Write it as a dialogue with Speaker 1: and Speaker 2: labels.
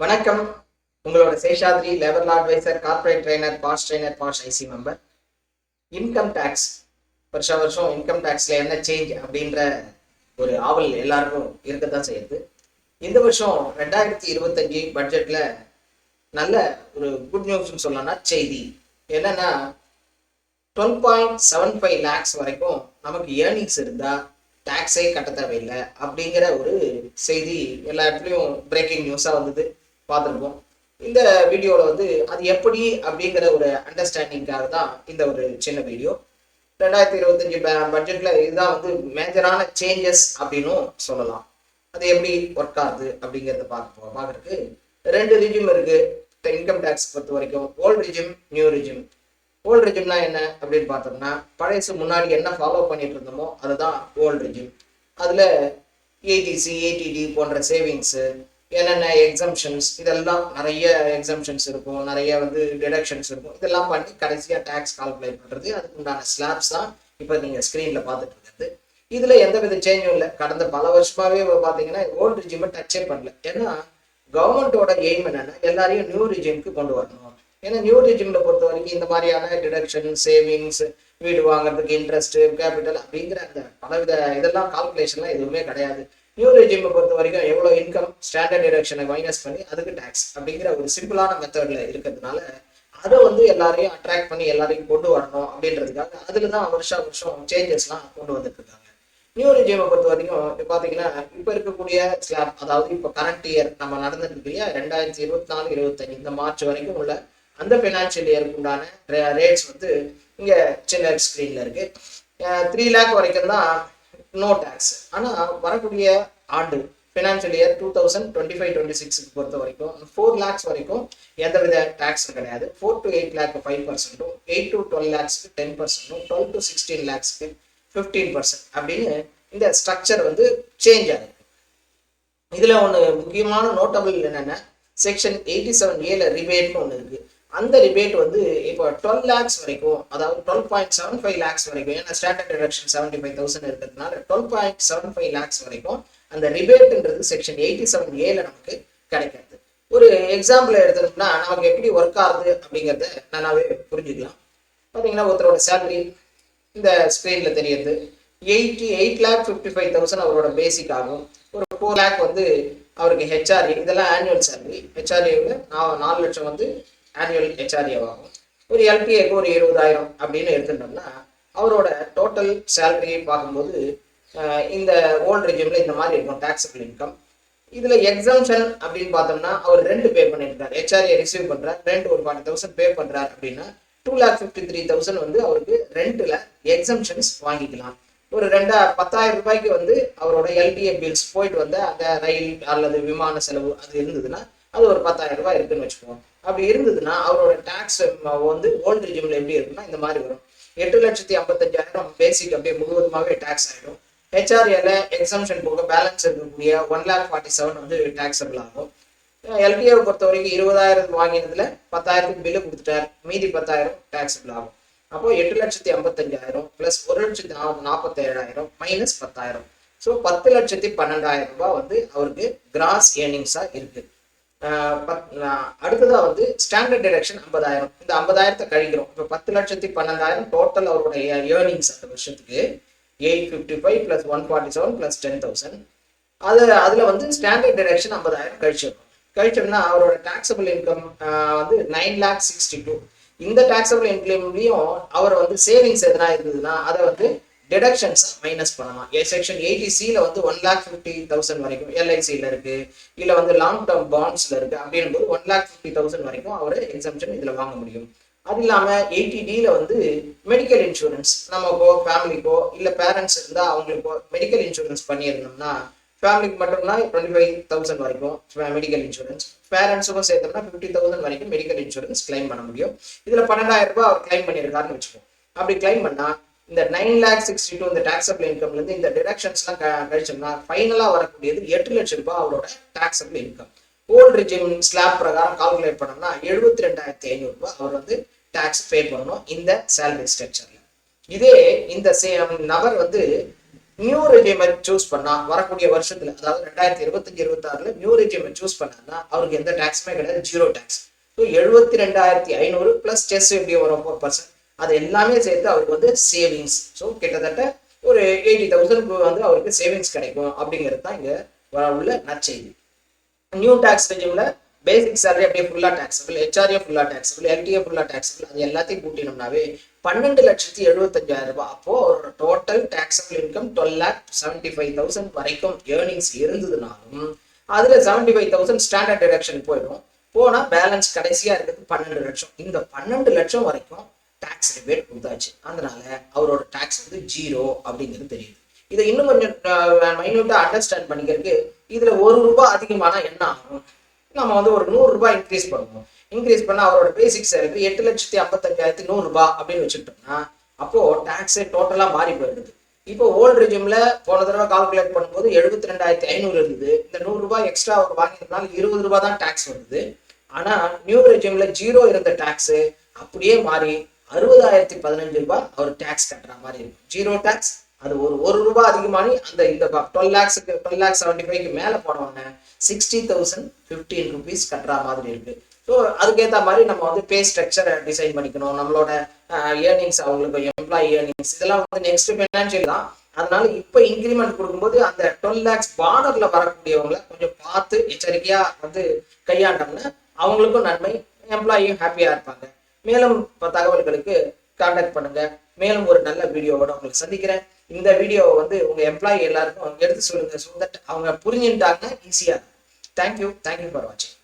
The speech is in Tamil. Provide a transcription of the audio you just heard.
Speaker 1: வணக்கம். உங்களோட Seshadri level advisor corporate trainer boss trainer boss IC member income tax வருஷம் வருஷம் இன்கம் டேக்ஸில் என்ன சேஞ்ச் அப்படின்ற ஒரு ஆவல் எல்லாருக்கும் இருக்கத்தான் செய்யுது. இந்த வருஷம் ரெண்டாயிரத்தி இருபத்தஞ்சி பட்ஜெட்டில் நல்ல ஒரு குட் நியூஸ்னு சொல்லணும்னா செய்தி. என்னன்னா twelve point seven five lakhs வரைக்கும் நமக்கு ஏர்னிங்ஸ் இருந்தால் டேக்ஸே கட்ட தேவையில்லை அப்படிங்கிற ஒரு செய்தி எல்லா இடத்துலையும் பிரேக்கிங் நியூஸாக வந்தது. பார்த்துருப்போம். இந்த வீடியோவில் வந்து அது எப்படி அப்படிங்கிற ஒரு அண்டர்ஸ்டாண்டிங்காக தான் இந்த ஒரு சின்ன வீடியோ. ரெண்டாயிரத்தி இருபத்தஞ்சி பட்ஜெட்டில் இதுதான் வந்து மேஜரான சேஞ்சஸ் அப்படின்னும் சொல்லலாம். அது எப்படி ஒர்க் ஆகுது அப்படிங்கிறத பார்க்க பார்க்குறதுக்கு ரெண்டு ரிஜிம் இருக்குது இன்கம் டேக்ஸ் பொறுத்த வரைக்கும் old regime new regime old ரிஜிம்னா என்ன அப்படின்னு பார்த்தோம்னா பழையசு முன்னாடி என்ன ஃபாலோ பண்ணிட்டு இருந்தோமோ அதுதான் ஓல்டு ரிஜிம் அதில் ஏடிசி ஏடிடி போன்ற சேவிங்ஸு என்னென்ன எக்ஸம்ஷன்ஸ் இதெல்லாம் நிறைய எக்ஸம்ஷன்ஸ் இருக்கும். நிறைய வந்து டிடக்ஷன்ஸ் இருக்கும். இதெல்லாம் பண்ணி கடைசியாக டேக்ஸ் கால்குலேட் பண்ணுறது அதுக்கு உண்டான ஸ்லாப்ஸ் தான் இப்போ நீங்கள் ஸ்க்ரீனில் பார்த்துட்டு இருக்கிறது. இதில் எந்த வித சேஞ்சும் இல்லை. கடந்த பல வருஷமாகவே பார்த்தீங்கன்னா ஓல்டு ரிஜிமை டச்சே பண்ணல. ஏன்னா கவர்மெண்ட்டோட எய்ம் என்னென்னா எல்லாரையும் நியூ ரிஜிம்க்கு கொண்டு வரணும். ஏன்னா நியூ ரிஜிமில் பொறுத்த வரைக்கும் இந்த மாதிரியான டிடக்ஷன் சேவிங்ஸ் வீடு வாங்குறதுக்கு இன்ட்ரெஸ்ட் கேபிட்டல் அப்படிங்கிற அந்த பலவித இதெல்லாம் கால்குலேஷன்லாம் எதுவுமே கிடையாது. நியூ ரெஜிமை பொறுத்த வரைக்கும் எவ்வளோ இன்கம் ஸ்டாண்டர்ட் டிடக்ஷனை மைனஸ் பண்ணி அதுக்கு டேக்ஸ் அப்படிங்கிற ஒரு சிம்பிளான மெத்தடில் இருக்கிறதுனால அதை வந்து எல்லாரையும் அட்ராக்ட் பண்ணி எல்லாரையும் கொண்டு வரணும் அப்படின்றதுக்காக அதுல தான் வருஷம் வருஷம் சேஞ்சஸ்லாம் கொண்டு வந்துட்டு இருக்காங்க. நியூ ரெஜிமை பொறுத்த வரைக்கும் இப்போ பார்த்தீங்கன்னா இப்போ இருக்கக்கூடிய ஸ்லாப் அதாவது இப்போ கரண்ட் இயர் நம்ம நடந்துட்டு இல்லையா? ரெண்டாயிரத்தி இருபத்தி நாலு இருபத்தஞ்சு இந்த மார்ச் வரைக்கும் உள்ள அந்த ஃபினான்ஷியல் இயருக்கு உண்டான ரேட்ஸ் வந்து இங்கே சின்ன ஸ்க்ரீனில் இருக்குது த்ரீ லேக் வரைக்கும் தான் நோ டேக்ஸ் ஆனால் வரக்கூடிய ஆண்டு financial year two thousand twenty five twenty சிக்ஸ்க்கு பொறுத்த வரைக்கும் ஃபோர் லேக்ஸ் வரைக்கும் எந்தவித டேக்ஸும் கிடையாது. Four to eight lakh five பர்சன்ட்டும் eight to twelve லேக்ஸ்க்கு டென் பர்சன்ட்டும் டுவெல் டு சிக்ஸ்டீன் லேக்ஸ்க்கு ஃபிஃப்டீன் பர்சன்ட் அப்படின்னு இந்த ஸ்ட்ரக்சர் வந்து சேஞ்ச் ஆகுது. இதில் ஒன்று முக்கியமான நோட்டபிள் என்னென்னா செக்ஷன் எயிட்டி செவன் ஏல ரிபேட்னு ஒன்று இருக்குது அந்த ரிபேட் வந்து இப்போ டுவெல் லேக்ஸ் வரைக்கும் அதாவது twelve point seven five lakhs வரைக்கும் ஏன்னா standard deduction seventy five thousand இருக்கிறதுனால twelve point seven five lakhs வரைக்கும் அந்த ரிபேட்ன்றது செக்ஷன் எயிட்டி செவன் ஏல நமக்கு கிடைக்காது ஒரு எக்ஸாம்பிள் எடுத்தோம்னா நமக்கு எப்படி ஒர்க் ஆகுது அப்படிங்கிறத நல்லாவே புரிஞ்சுக்கலாம். பார்த்தீங்கன்னா ஒருத்தரோட சேலரி இந்த ஸ்க்ரீனில் தெரியுது. Eighty eight lakh fifty five thousand அவரோட பேசிக் ஆகும். ஒரு ஃபோர் லேக் வந்து அவருக்கு ஹெச்ஆர்ஏ இதெல்லாம் ஆனுவல் சேலரி ஹெச்ஆர்ஏவில் நாலு லட்சம் வந்து ஆனுவல் ஹெச்ஆர்ஏவாகும் ஒரு எல்பிஏக்கு ஒரு இருபதாயிரம் அப்படின்னு எடுத்துட்டோம்னா அவரோட டோட்டல் சேலரி பார்க்கும்போது இந்த ஓல்டு ரெஜிமில் இந்த மாதிரி இருக்கும் டேக்ஸபிள் இன்கம் இதில் எக்ஸாம்ஷன் அப்படின்னு பார்த்தோம்னா அவர் ரெண்டு பே பண்ணியிருக்காரு ஹெச்ஆர்ஏ ரிசீவ் பண்ணுறார் ரெண்ட் ஒரு ஃபார்ட்டி தௌசண்ட் பே பண்ணுறார் அப்படின்னா two lakh fifty three thousand வந்து அவருக்கு ரெண்டில் எக்ஸம்ஷன்ஸ் வாங்கிக்கலாம். ஒரு ரெண்டா பத்தாயிரம் ரூபாய்க்கு வந்து அவரோட எல்டிஏ பில்ஸ் போயிட்டு வந்த அந்த ரயில் அல்லது விமான செலவு அது இருந்ததுன்னா அது ஒரு பத்தாயிரம் ரூபாய் இருக்குன்னு வச்சுக்குவோம் அப்படி இருந்ததுன்னா அவரோட டேக்ஸ் வந்து ஓல்டு ரிஜிமில் எப்படி இருக்குன்னா இந்த மாதிரி வரும். எட்டு லட்சத்தி ஐம்பத்தஞ்சாயிரம் பேசிக் அப்படியே முழுவதுமாகவே டேக்ஸ் ஆகிடும் ஹெச்ஆர்ஏல எக்ஸம்ஷன் போக பேலன்ஸ் இருக்கக்கூடிய ஒன் லேக் ஃபார்ட்டி செவன் வந்து டேக்ஸபிள் ஆகும். எல்பிஏவை பொறுத்த வரைக்கும் இருபதாயிரம் வாங்கினதுல பத்தாயிரத்துக்கு பில்லு கொடுத்துட்டார். மீதி பத்தாயிரம் டேக்ஸபிள் ஆகும். அப்போ எட்டு லட்சத்தி ஐம்பத்தஞ்சாயிரம் பிளஸ் ஒரு லட்சத்தி நாற்பத்தேழாயிரம் மைனஸ் பத்தாயிரம். ஸோ பத்து லட்சத்தி பன்னெண்டாயிரம் ரூபாய் வந்து அவருக்கு கிராஸ் ஏர்னிங்ஸாக இருக்குது அடுத்ததாக வந்து ஸ்டாண்டர்ட் டிடக்ஷன் ஐம்பதாயிரம். இந்த ஐம்பதாயிரத்தை கழிக்கிறோம். இப்போ பத்து லட்சத்தி பன்னெண்டாயிரம் டோட்டல் அவருடைய ஏர்னிங்ஸ் அந்த வருஷத்துக்கு. Eight fifty five plus one forty seven plus ten thousand அது அதில் வந்து ஸ்டாண்டர்ட் டிடக்ஷன் ஐம்பதாயிரம் கழிச்சிடும் கழிச்சோம்னா அவரோட டாக்ஸபிள் இன்கம் வந்து நைன் லேக் சிக்ஸ்டி டூ இந்த டாக்ஸபிள் இன்கம்லேயும் அவர் வந்து சேவிங்ஸ் எதனா இருந்ததுன்னா அதை வந்து டிடக்ஷன்ஸ் மைனஸ் பண்ணலாம். ஏ செக்ஷன் எயிட்டி சியில் வந்து ஒன் லேக் ஃபிஃப்டி தௌசண்ட் வரைக்கும் எல்ஐசியில் இருக்கு. இல்லை வந்து லாங் டேர்ம் பாண்ட்ஸில் இருக்கு. அப்படின்னும் போது ஒன் லேக் ஃபிஃப்டி தௌசண்ட் வரைக்கும் அவர் எக்ஸம்ஷன் இதில் வாங்க முடியும். அது இல்லாமல் எயிட்டி டியில் வந்து மெடிக்கல் இன்சூரன்ஸ் நமக்கோ ஃபேமிலிக்கோ இல்லை பேரண்ட்ஸ் இருந்தால் அவங்களுக்கோ மெடிக்கல் இன்சூரன்ஸ் பண்ணியிருந்தோம்னா ஃபேமிலிக்கு மட்டும்னா டுவெண்ட்டி ஃபைவ் தௌசண்ட் வரைக்கும் மெடிக்கல் இன்சூரன்ஸ் பேரண்ட்ஸுக்கும் சேர்த்தோம்னா ஃபிஃப்டி தௌசண்ட் வரைக்கும் மெடிக்கல் இன்சூரன்ஸ் கிளைம் பண்ண முடியும். இதில் பன்னெண்டாயிரம் ரூபாய் அவர் கிளைம் பண்ணியிருக்காருன்னு வச்சுக்கோம் அப்படி கிளைம் பண்ணால் இந்த நைன் லேக் சிக்ஸ்டி டூ இந்த டாக்ஸபிள் இன்கம்லேருந்து இந்த டிடக்ஷன்ஸ்லாம் கழிச்சோம்னா ஃபைனலாக வரக்கூடியது எட்டு லட்சம் ரூபாய் அவரோட taxable income old regime slab பிரகாரம் கால்குலேட் பண்ணோம்னா எழுபத்தி ரெண்டாயிரத்தி ஐநூறுரூபா அவர் வந்து டேக்ஸ் பே பண்ணணும் இந்த சேலரி ஸ்ட்ரக்சர்ல இதே இந்த நபர் வந்து நியூ ரெஜிமை சூஸ் பண்ணா வரக்கூடிய வருஷத்துல அதாவது ரெண்டாயிரத்தி இருபத்தஞ்சு இருபத்தி ஆறுல நியூ ரெஜிமை சூஸ் பண்ணாருன்னா அவருக்கு எந்த டாக்ஸுமே கிடையாது ஜீரோ டாக்ஸ் ஸோ எழுபத்தி ரெண்டாயிரத்தி ஐநூறு பிளஸ் செஸ் எப்படி வரும் ஃபோர் பர்சன்ட் அது எல்லாமே சேர்த்து அவருக்கு வந்து சேவிங்ஸ் ஸோ கிட்டத்தட்ட ஒரு எயிட்டி தௌசண்ட் வந்து அவருக்கு சேவிங்ஸ் கிடைக்கும் அப்படிங்கிறது தான் இங்கே உள்ள நற்செய்தி. நியூ டேக்ஸ் ரெஜிமில் பேசிக் சேலரி அப்படியே ஃபுல்லாக டேக்ஸபிள் ஹெச்ஆர்ஏ ஃபுல்லா டேக்ஸபிள் எல்டிஏ ஃபுல்லா டேக்ஸபிள் அது எல்லாத்தையும் கூட்டினோம்னாவே பன்னெண்டு லட்சத்தி எழுபத்தஞ்சாயிரம் ரூபாய். அப்போ ஒரு total taxable income twelve lakh seventy five thousand வரைக்கும் ஏர்னிங்ஸ் இருந்ததுனாலும் அதில் seventy five thousand standard deduction போயிடும். போனால் பேலன்ஸ் கடைசியாக இருக்கிறது பன்னெண்டு லட்சம். இந்த பன்னெண்டு லட்சம் வரைக்கும் டேக்ஸ் ரிபேட் கொடுத்தாச்சு. அதனால அவரோட டேக்ஸ் வந்து ஜீரோ அப்படிங்கிறது தெரியுது. இதை இன்னும் கொஞ்சம் மைன்யூட்டா அண்டர்ஸ்டாண்ட் பண்ணிக்கிறதுக்கு இதுல ஒரு ரூபாய் அதிகமானா என்ன ஆகும்? நம்ம வந்து ஒரு நூறு ரூபாய் இன்க்ரீஸ் பண்ணுவோம். இன்க்ரீஸ் பண்ணால் அவரோட பேசிக் சேலரி எட்டு லட்சத்தி ஐம்பத்தஞ்சாயிரத்தி நூறு ரூபாய் அப்படின்னு வச்சுக்கிட்டோம்னா அப்போ டாக்ஸ் டோட்டலா மாறி போயிடுது. இப்போ ஓல்டு ரெஜிம்ல போன தடவை கால்குலேட் பண்ணும்போது எழுபத்தி ரெண்டாயிரத்தி ஐநூறு இருந்தது. இந்த நூறு ரூபாய் எக்ஸ்ட்ரா அவர் வாங்கினதுனால இருபது ரூபாய் தான் டேக்ஸ் வருது. ஆனா நியூ ரெஜிம்ல ஜீரோ இருந்த டேக்ஸு அப்படியே மாறி அறுபதாயிரத்தி பதினஞ்சு ரூபாய் அவர் டேக்ஸ் கட்டுற மாதிரி இருக்கும். ஜீரோ டேக்ஸ் அது ஒரு ஒரு ரூபாய் அதிகமானி அந்த இந்த டுவெல் லேக்ஸுக்கு டுவெல் லேக்ஸ் செவன்டி ஃபைவ்க்கு மேலே போனவொடனே சிக்ஸ்டி தௌசண்ட் ஃபிஃப்டீன் ருபீஸ் கட்டுற மாதிரி இருக்கு. ஸோ அதுக்கேற்ற மாதிரி நம்ம வந்து பே ஸ்ட்ரக்சரை டிசைன் பண்ணிக்கணும். நம்மளோட ஏர்னிங்ஸ் அவங்களுக்கு எம்ப்ளாயி ஏர்னிங்ஸ் இதெல்லாம் வந்து நெக்ஸ்ட் ஃபினான்ஷியல் தான். அதனால இப்போ இன்க்ரிமெண்ட் கொடுக்கும்போது அந்த டுவெல் லேக்ஸ் பார்டர்ல வரக்கூடியவங்கள கொஞ்சம் பார்த்து எச்சரிக்கையாக வந்து கையாண்டோம்னா அவங்களுக்கும் நன்மை எம்ப்ளாயியும் ஹாப்பியாக இருப்பாங்க. மேலும் தகவல்களுக்கு கான்டாக்ட் பண்ணுங்க. மேலும் ஒரு நல்ல வீடியோவோட உங்களுக்கு சந்திக்கிறேன். இந்த வீடியோவை வந்து உங்க எம்ப்ளாயி எல்லாருக்கும் எடுத்து சொல்லுங்க ஸோ தட் அவங்க புரிஞ்சுட்டாங்கன்னா ஈஸியா தேங்க்யூ தேங்க்யூ ஃபார் வாட்சிங்